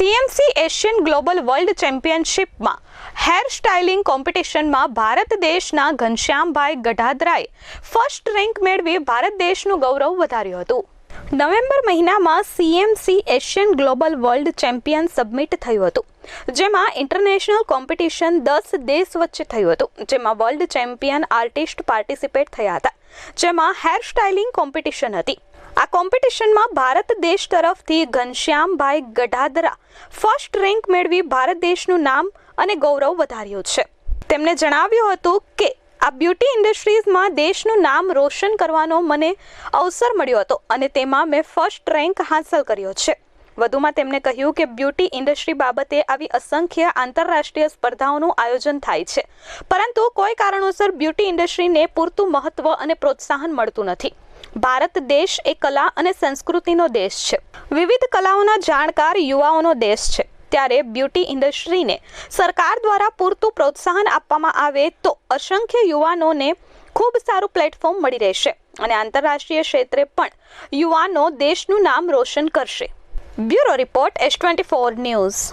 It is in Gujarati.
સીએમસી એશિયન ગ્લોબલ વર્લ્ડ ચેમ્પિયનશિપમાં હેર સ્ટાઇલિંગ કોમ્પિટિશનમાં ભારત દેશના ઘનશ્યામભાઈ ગઢાદરાએ ફર્સ્ટ રેન્ક મેળવી ભારત દેશનું ગૌરવ વધાર્યું હતું. નવેમ્બર મહિનામાં CMC Asian global world champion submit થયું હતું, જેમાં ઇન્ટરનેશનલ કોમ્પિટિશન દસ દેશ વચ્ચે થયું હતું, જેમાં વર્લ્ડ ચેમ્પિયન આર્ટિસ્ટ પાર્ટિસિપેટ થયા હતા, જેમાં હેર સ્ટાઇલિંગ કોમ્પિટિશન હતી. આ કોમ્પિટિશનમાં ભારત દેશ તરફથી ઘનશ્યામભાઈ ગઢાદરા ફર્સ્ટ રેન્ક મેળવી ભારત દેશનું નામ અને ગૌરવ વધાર્યું છે. તેમણે જણાવ્યું હતું કે, આ બ્યુટી ઇન્ડસ્ટ્રીઝમાં દેશનું નામ રોશન કરવાનો મને અવસર મળ્યો હતો અને તેમાં મેં ફર્સ્ટ રેન્ક હાંસલ કર્યો છે. વધુમાં તેમણે કહ્યું કે બ્યુટી ઇન્ડસ્ટ્રી બાબતે આવી અસંખ્ય આંતરરાષ્ટ્રીય સ્પર્ધાઓનું આયોજન થાય છે. પરંતુ કોઈ કારણોસર બ્યુટી ઇન્ડસ્ટ્રીને પૂરતું મહત્વ અને પ્રોત્સાહન મળતું નથી. ભારત દેશ એ કલા અને સંસ્કૃતિનો દેશ છે. વિવિધ કલાઓના જાણકાર યુવાઓનો દેશ છે. ત્યારે બ્યુટી ઇન્ડસ્ટ્રીને સરકાર દ્વારા પૂરતું પ્રોત્સાહન આપવામાં આવે તો અસંખ્ય યુવાનોને ખૂબ સારું પ્લેટફોર્મ મળી રહેશે અને આંતરરાષ્ટ્રીય ક્ષેત્રે પણ યુવાનો દેશનું નામ રોશન કરશે. Bureau report S twenty four news.